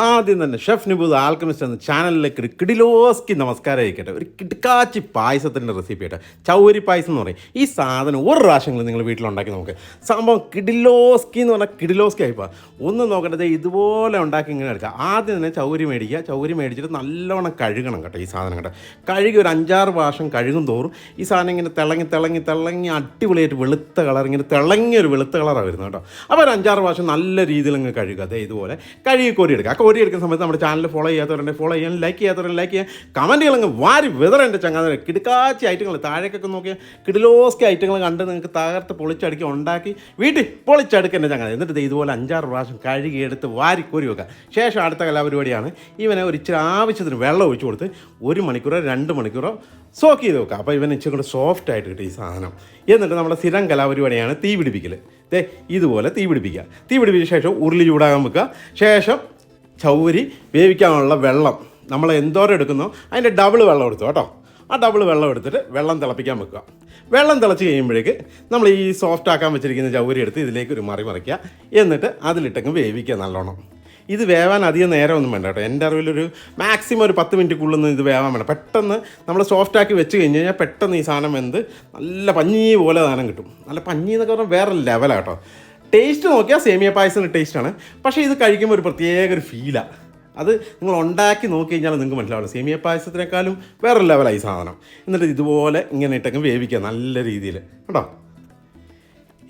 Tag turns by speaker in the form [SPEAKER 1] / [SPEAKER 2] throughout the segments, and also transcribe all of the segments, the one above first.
[SPEAKER 1] ആദ്യം തന്നെ chef നിബുദ് alchemist എന്ന ചാനലിലേക്ക് ഒരു കിടിലോസ്കി നമസ്കാരം ആയിക്കട്ടെ. ഒരു കിടക്കാച്ചി പായസത്തിന്റെ റെസിപ്പി ആയിട്ട്. ചൗരി പായസം എന്ന് പറയും. ഈ സാധനം ഒരു പ്രാവശ്യങ്ങളും നിങ്ങൾ വീട്ടിലുണ്ടാക്കി നോക്ക്. സംഭവം കിടിലോസ്കി എന്ന് പറഞ്ഞാൽ കിടിലോസ്കി ആയിപ്പോൾ ഒന്ന് നോക്കേണ്ടത് ഇതുപോലെ ഉണ്ടാക്കി ഇങ്ങനെ എടുക്കുക. ആദ്യം തന്നെ ചൗരി മേടിക്കുക. ചൗരി മേടിച്ചിട്ട് നല്ലവണ്ണം കഴുകണം കേട്ടോ ഈ സാധനം കേട്ടോ. കഴുകി ഒരു അഞ്ചാറ് പ്രാവശ്യം കഴുകും തോറും ഈ സാധനം ഇങ്ങനെ തിളങ്ങി തിളങ്ങി തിളങ്ങി അടിപൊളിയായിട്ട് വെളുത്ത കളർ ഇങ്ങനെ തിളങ്ങിയ ഒരു വെളുത്ത കളറാണ് വരുന്നത് കേട്ടോ. അപ്പോൾ ഒരു അഞ്ചാറ് പ്രാവശ്യം നല്ല രീതിയിൽ അങ്ങ് കഴുകുക. അതേ ഇതുപോലെ കഴുകി കോരി എടുക്കുക. ആ കോരി എടുക്കുന്ന സമയത്ത് നമ്മുടെ ചാനൽ ഫോളോ ചെയ്യാത്തവരുണ്ട് ഫോളോ ചെയ്യാൻ ലൈക്ക് ചെയ്യാത്തവരുണ്ട് ലൈക്ക് ചെയ്യാൻ കമന്റുകൾ അങ്ങ് വാരി വിതറേണ്ട ചങ്ങാതെ കിടുക്കാച്ചി ഐറ്റങ്ങൾ താഴേക്കൊക്കെ നോക്കിയാൽ കിടിലോസ്കി ഐറ്റങ്ങൾ കണ്ട് നിങ്ങൾക്ക് തകർത്ത് പൊളിച്ചടുക്കി ഉണ്ടാക്കി വീട്ടിൽ പൊളിച്ചടുക്കേണ്ട ചങ്ങാതെ എന്നിട്ട് ഇതുപോലെ അഞ്ചാറ് പ്രാവശ്യം കഴുകിയെടുത്ത് വാരി കോരി വെക്കുക. ശേഷം അടുത്ത കലാപരിപാടിയാണ് ഇവനെ ഒരു ഇച്ചിരി ആവശ്യത്തിന് വെള്ളം ഒഴിച്ചു കൊടുത്ത് ഒരു മണിക്കൂറോ രണ്ട് മണിക്കൂറോ സോക്ക് ചെയ്ത് വെക്കുക. അപ്പോൾ ഇവൻ ഇച്ചിരി കൂടെ സോഫ്റ്റ് ആയിട്ട് കിട്ടും ഈ സാധനം. എന്നിട്ട് നമ്മുടെ സ്ഥിരം കലാപരിപാടിയാണ് തീ പിടിപ്പിക്കൽ ദേ ഇതുപോലെ തീ പിടിപ്പിക്കുക തീ പിടിപ്പിച്ച ശേഷം ഉരുളി ചൂടാകാൻ വെക്കുക. ശേഷം ചൗരി വേവിക്കാനുള്ള വെള്ളം. നമ്മൾ എന്തോരം എടുക്കുന്നോ അതിന്റെ ഡബിൾ വെള്ളം എടുത്തു കേട്ടോ. ആ ഡബിൾ വെള്ളം എടുത്തിട്ട് വെള്ളം തിളപ്പിക്കാൻ വെക്കുക. വെള്ളം തിളച്ച് കഴിയുമ്പോഴേക്ക് നമ്മൾ ഈ സോഫ്റ്റ് ആക്കാൻ വെച്ചിരിക്കുന്ന ചൗരി എടുത്ത് ഇതിലേക്ക് ഒരു മറി മറിക്കുക. എന്നിട്ട് അതിലിട്ടങ്ങ് വേവിക്കുക നല്ലോണം. ഇത് വേവാൻ അധികം നേരമൊന്നും വേണ്ട കേട്ടോ. എന്റെ അറിവിലൊരു മാക്സിമം ഒരു പത്ത് മിനിറ്റിക്കുള്ളൊന്നും ഇത് വേവാൻ വേണ്ട. പെട്ടെന്ന് നമ്മൾ സോഫ്റ്റ് ആക്കി വെച്ച് കഴിഞ്ഞ് കഴിഞ്ഞാൽ പെട്ടെന്ന് ഈ സാധനം വെന്ത് നല്ല പഞ്ഞി പോലെ സാധനം കിട്ടും. നല്ല പഞ്ഞി എന്നൊക്കെ പറഞ്ഞാൽ വേറെ ലെവലാണ് കേട്ടോ. ടേസ്റ്റ് നോക്കിയാൽ സേമിയ പായസത്തിന്റെ ടേസ്റ്റാണ്. പക്ഷേ ഇത് കഴിക്കുമ്പോൾ ഒരു പ്രത്യേക ഒരു ഫീലാണ് അത് നിങ്ങൾ ഉണ്ടാക്കി നോക്കി കഴിഞ്ഞാൽ നിങ്ങൾക്ക് മനസ്സിലാവില്ല. സേമിയ പായസത്തിനേക്കാളും വേറെ ലെവലായി സാധനം. എന്നിട്ട് ഇതുപോലെ ഇങ്ങനെ ഇട്ടങ്ങ് വേവിക്കുക നല്ല രീതിയിൽ കേട്ടോ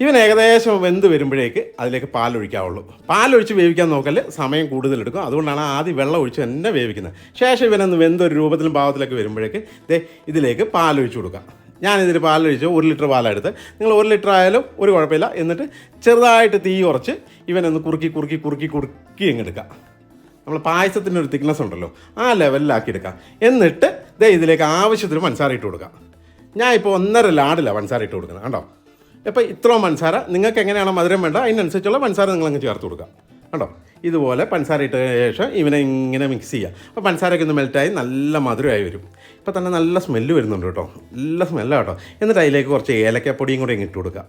[SPEAKER 1] ഇവൻ ഏകദേശം വെന്ത് വരുമ്പോഴേക്ക് അതിലേക്ക് പാലൊഴിക്കാവുള്ളൂ. പാലൊഴിച്ച് വേവിക്കാൻ നോക്കൽ സമയം കൂടുതലെടുക്കും. അതുകൊണ്ടാണ് ആദ്യം വെള്ളം ഒഴിച്ച് തന്നെ വേവിക്കുന്നത്. ശേഷം ഇവനൊന്ന് വെന്തൊരു രൂപത്തിലും ഭാവത്തിലൊക്കെ വരുമ്പോഴേക്ക് ദേ ഇതിലേക്ക് പാലൊഴിച്ച് കൊടുക്കുക. ഞാനിതിൽ പാലൊഴിച്ച് ഒരു ലിറ്റർ പാലെടുത്ത് നിങ്ങൾ ഒരു ലിറ്റർ ആയാലും ഒരു കുഴപ്പമില്ല. എന്നിട്ട് ചെറുതായിട്ട് തീ കുറച്ച് ഇവനൊന്ന് കുറുക്കി കുറുക്കി കുറുക്കി കുറുക്കി അങ്ങെടുക്കുക നമ്മൾ പായസത്തിന്റെ ഒരു തിക്നെസ് ഉണ്ടല്ലോ ആ ലെവലിലാക്കി എടുക്കാം. എന്നിട്ട് ദേ ഇതിലേക്ക് ആവശ്യത്തിന് പഞ്ചസാര ഇട്ട് കൊടുക്കാം. ഞാൻ ഇപ്പോൾ ഒന്നര ലാടിലാണ് പഞ്ചസാര ഇട്ട് കൊടുക്കുന്നത് കണ്ടോ? ഇപ്പോൾ ഇത്രയും പഞ്ചസാര നിങ്ങൾക്ക് എങ്ങനെയാണോ മധുരം വേണ്ട അതിനനുസരിച്ചുള്ള നിങ്ങൾ അങ്ങ് ചേർത്ത് കൊടുക്കാം കണ്ടോ? ഇതുപോലെ പഞ്ചസാര ഇട്ട ശേഷം ഇവനെ ഇങ്ങനെ മിക്സ് ചെയ്യുക അപ്പോൾ പഞ്ചസാരയൊക്കെ ഒന്ന് മെൽറ്റായി നല്ല മധുരമായി വരും. ഇപ്പോൾ തന്നെ നല്ല സ്മെല്ല് വരുന്നുണ്ട് കേട്ടോ. നല്ല സ്മെല്ലാണ് കേട്ടോ. എന്നിട്ട് അതിലേക്ക് കുറച്ച് ഏലക്കപ്പൊടിയും കൂടി ഇട്ട് കൊടുക്കുക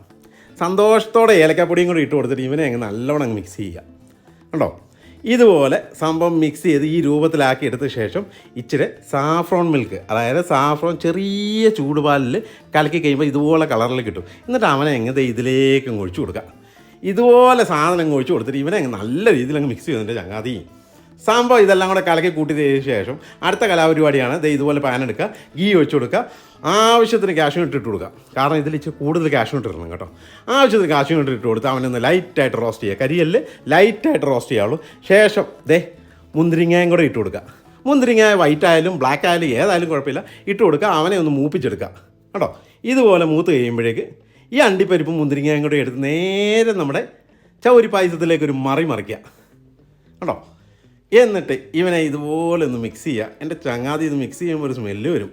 [SPEAKER 1] സന്തോഷത്തോടെ ഏലക്കപ്പൊടിയും കൂടി ഇട്ട് കൊടുത്തിട്ട് ഇവനെ അങ്ങ് നല്ലോണം അങ്ങ് മിക്സ് ചെയ്യുക. കണ്ടോ? ഇതുപോലെ സംഭവം മിക്സ് ചെയ്ത് ഈ രൂപത്തിലാക്കി എടുത്ത ശേഷം ഇച്ചിരി സാഫ്രോൺ മിൽക്ക് അതായത് സാഫ്രോൺ ചെറിയ ചൂടുപാലിൽ കലക്കി കഴിയുമ്പോൾ ഇതുപോലെ കളറിൽ കിട്ടും. എന്നിട്ട് അവനെ എങ്ങനെ ഇതിലേക്കും ഒഴിച്ചു കൊടുക്കുക ഇതുപോലെ സാധനം അങ്ങ് ഒഴിച്ച് കൊടുത്തിട്ട് ഇവനെ അങ്ങ് നല്ല രീതിയിൽ അങ്ങ് മിക്സ് ചെയ്തതിന്റെ ചങ്ങാതി. സംഭവം ഇതെല്ലാം കൂടെ കലക്കി കൂട്ടിയതിന് ശേഷം അടുത്ത കലാപരിപാടിയാണ്. ദേ ഇതുപോലെ പാൻ എടുക്കുക ഗീ ഒഴിച്ചു കൊടുക്കുക. ആവശ്യത്തിന് ക്യാഷും ഇട്ടിട്ട് കൊടുക്കുക. കാരണം ഇതിൽ ഇച്ചിരി കൂടുതൽ ക്യാഷ് ഇട്ടിരുന്നു കേട്ടോ. ആവശ്യത്തിന് ക്യാഷ് ഇട്ടിട്ട് കൊടുത്ത് അവനൊന്ന് ലൈറ്റായിട്ട് റോസ്റ്റ് ചെയ്യുക. കരിയല്ല് ലൈറ്റായിട്ട് റോസ്റ്റ് ചെയ്യാവുള്ളൂ. ശേഷം ദേ മുന്തിരിങ്ങയും കൂടെ ഇട്ട് കൊടുക്കുക. മുന്തിരിങ്ങ വൈറ്റ് ആയാലും ബ്ലാക്ക് ആയാലും ഏതായാലും കുഴപ്പമില്ല. ഇട്ട് കൊടുക്കുക അവനെ ഒന്ന് മൂപ്പിച്ചെടുക്കുക. കേട്ടോ. ഇതുപോലെ മൂത്ത് കഴിയുമ്പോഴേക്ക് ഈ അണ്ടിപ്പരിപ്പും മുന്തിരിങ്ങയും കൂടെ എടുത്ത് നേരെ നമ്മുടെ ചൗരി പായസത്തിലേക്ക് ഒരു മറി മറിക്കുക. കേട്ടോ എന്നിട്ട് ഇവനെ ഇതുപോലെ ഒന്ന് മിക്സ് ചെയ്യുക. എന്റെ ചങ്ങാതി ഇത് മിക്സ് ചെയ്യുമ്പോൾ ഒരു സ്മെല്ല് വരും.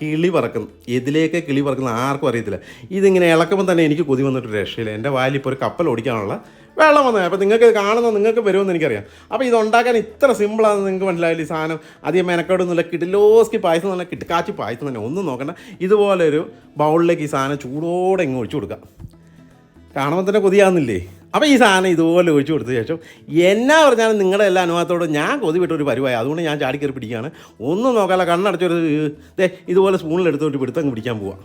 [SPEAKER 1] കിളി പറക്കുന്നു. ഇതിലേക്ക് കിളി പറക്കുന്ന ആർക്കും അറിയത്തില്ല. ഇതിങ്ങനെ ഇളക്കുമ്പോൾ തന്നെ എനിക്ക് കൊതി വന്നിട്ട് രക്ഷയില്ല. എന്റെ വായിൽ ഇപ്പോൾ ഒരു കപ്പൽ ഓടിക്കാനുള്ള വെള്ളം വന്നത് അപ്പോൾ നിങ്ങൾക്ക് ഇത് കാണുന്ന നിങ്ങൾക്ക് വരുമെന്ന് എനിക്കറിയാം. അപ്പോൾ ഇത് ഉണ്ടാക്കാൻ ഇത്ര സിമ്പിളാണെന്ന് നിങ്ങൾക്ക് മനസ്സിലായില്ല ഈ സാധനം? അധികം മെനക്കേടൊന്നുമില്ല കിടിലോസ്കി പായസം തന്നെ കിടക്കാച്ചി പായസം തന്നെ. ഒന്നും നോക്കണ്ട. ഇതുപോലെ ഒരു ബൗളിലേക്ക് ഈ സാധനം ചൂടോടെ ഇങ്ങ് ഒഴിച്ചു കൊടുക്കുക കാണുമ്പോൾ തന്നെ കൊതിയാകുന്നില്ലേ അപ്പോൾ ഈ സാധനം ഇതുപോലെ ഒഴിച്ചു കൊടുത്ത ശേഷം എന്നാ പറഞ്ഞാലും നിങ്ങളുടെ എല്ലാ അനുഭവത്തോടും ഞാൻ കൊതി വിട്ടൊരു പരിവായി. അതുകൊണ്ട് ഞാൻ ചാടിക്കയറി പിടിക്കുകയാണ്. ഒന്നും നോക്കാല്ല കണ്ണടച്ചൊരു ദേ ഇതുപോലെ സ്പൂണിലെടുത്തോട്ട് പിടുത്തങ്ങ് പിടിക്കാൻ പോവാം.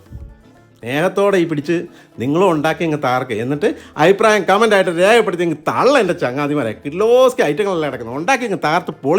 [SPEAKER 1] സ്നേഹത്തോടെ ഈ പിടിച്ച് നിങ്ങളും ഉണ്ടാക്കി ഇങ്ങ് താർക്ക്. എന്നിട്ട് അഭിപ്രായം കമന്റായിട്ട് രേഖപ്പെടുത്തി ഇങ്ങ് തള്ള എന്റെ ചങ്ങാതിമാരെ. കിലോസ്കി ഐറ്റങ്ങളെല്ലാം കിടക്കുന്നത് ഉണ്ടാക്കി ഇങ്ങ് താർത്ത് പൊളി